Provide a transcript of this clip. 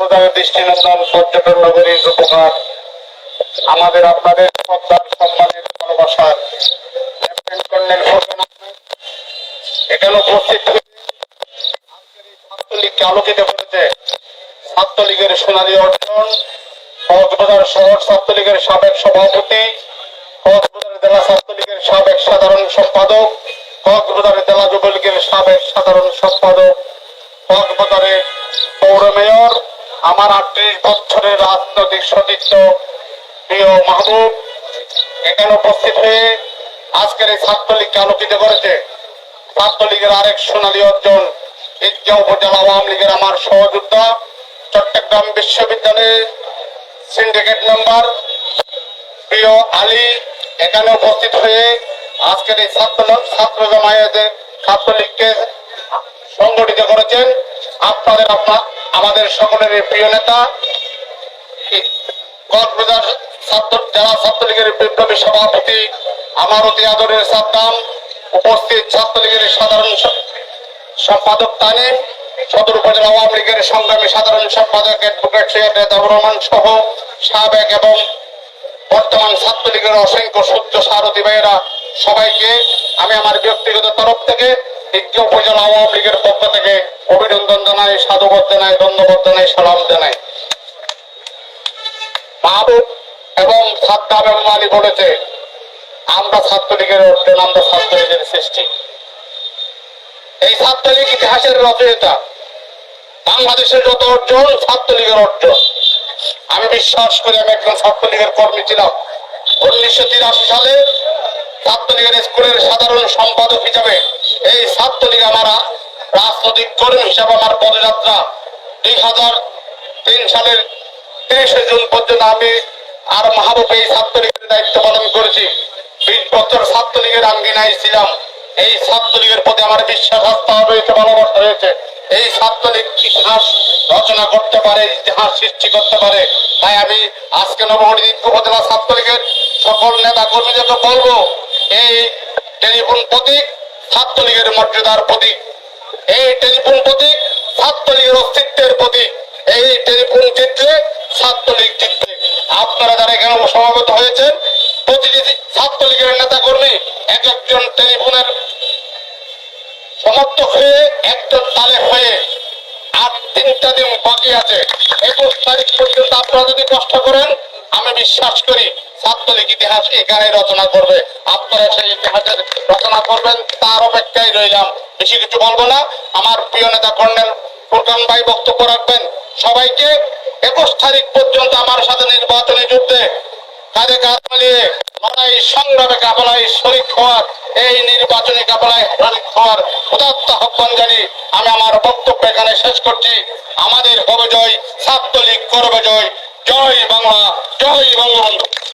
কক্সবাজারের দৃষ্টিনন্দন পর্যটন নগরীর আমাদের আপনাদের সম্মানের ভালোবাসার এখানে উপস্থিত শহর সাবেক সভাপতি জেলা সাবেক সাধারণ সম্পাদক জেলা সাবেক সাধারণ সম্পাদক পৌর মেয়র আমার আটত্রিশ বছরের রাজনৈতিক সতীর্থ প্রিয় মাহবুব, এখানে উপস্থিত হয়ে আজকের এই ছাত্রলীগকে আলোকিত করেছে। ছাত্রলীগের আরেক সোনালী অর্জন ইজ্জা উপজেলা আওয়ামী লীগের আমার সহযোদ্ধা চট্টগ্রাম বিশ্ববিদ্যালয়ের সিন্ডিকেট মেম্বার প্রিয় আলী, এখানে উপস্থিত হয়ে আজকের এই ছাত্র ছাত্র জমায়েতের ছাত্রলীগকে সংগঠিত করেছেন। আপনাদের আপনার আমাদের সকলের প্রিয় নেতা কক্সবাজার ছাত্র জেলা ছাত্রলীগের বিপ্লবী সভাপতি, আমার অতি আদরের সাদ্দাম, উপস্থিত ছাত্রলীগের সাধারণ সম্পাদক তানিম সদর উপজেলা আওয়ামী লীগের সংগ্রামী সাধারণ সম্পাদক অ্যাডভোকেট সৈয়দ রেজাউর রহমান সহ সাবেক এবং বর্তমান ছাত্রলীগের অসংখ্য সূর্য সারথী ভাইয়েরা সবাইকে আমি আমার ব্যক্তিগত তরফ থেকে ইজ্ঞ উপজেলা আওয়ামী লীগের পক্ষ থেকে অভিনন্দন জানাই, সাধুবাদ জানাই, ধন্যবাদ জানাই, সালাম জানাই। মাহবুব এবং সাদ্দাম এবং আলী বলেছে, আমরা ছাত্রলীগের অর্জন, আমরা ছাত্রলীগের সৃষ্টি। এই ছাত্রলীগ ইতিহাসের রচয়িতা, বাংলাদেশের যত অর্জন, ছাত্রলীগের অর্জন। আমি বিশ্বাস করি আমি একজন ছাত্রলীগের কর্মী ছিলাম। উনিশশো তিরাশি সালে ছাত্রলীগের স্কুলের সাধারণ সম্পাদক হিসাবে এই ছাত্রলীগ আমার রাজনৈতিক কর্মী হিসাবে আমার পদযাত্রা দুই হাজার তিন সালের তিরিশে জুন পর্যন্ত আমি আর মাহবুব এই ছাত্রলীগের দায়িত্ব পালন করেছি। বিশ বছর ছাত্রলীগের আঙ্গিনায় ছিলাম। এই ছাত্রলীগের প্রতি আমার বিশ্বাস আস্থা রয়েছে ভালোবাসা রয়েছে। এই ছাত্রলীগ ইতিহাস রচনা করতে পারে, ইতিহাস সৃষ্টি করতে পারে। তাই আমি আজকে নবগঠিত উপজেলা ছাত্রলীগের সকল নেতা কর্মীদেরকে বলব, এই টেলিফোন প্রতীক ছাত্রলীগের মর্যাদার প্রতীক। এই টেলিফোন প্রতীক ছাত্রলীগের অস্তিত্বের প্রতীক। এই টেলিফোন জিতলে ছাত্রলীগ জিতবে। আপনারা যারা এখানে সমাবেত হয়েছেন, প্রতিটি ছাত্রলীগের নেতা কর্মী এক একজন টেলিফোনের সমর্থক হয়ে, একজন তালে হয়ে আর তিনটা দিন বাকি আছে। একুশ তারিখ পর্যন্ত আপনারা যদি কষ্ট করেন, আমি বিশ্বাস করি ছাত্রলীগ ইতিহাস এখানে রচনা করবে। আপনারা সেই ইতিহাসের রচনা করবেন, তার অপেক্ষায় রইলাম। বেশি কিছু বলব না। আমার প্রিয় নেতা কর্নেল ফুরকান ভাই বক্তব্য রাখবেন। সবাইকে একুশ তারিখ পর্যন্ত আমার সাথে নির্বাচনী যুদ্ধে কাঁধে কাঁধ মিলিয়ে লড়াই, সংগ্রামে কাপলায় শরিক হওয়ার, এই নির্বাচনী কাপলায় শরিক হওয়ার উদাত্ত আহ্বান জানি। আমি আমার বক্তব্য এখানে শেষ করছি। আমাদের হবে জয়, ছাত্রলীগ করবে জয়। জয় বাংলা, জয় বঙ্গবন্ধু।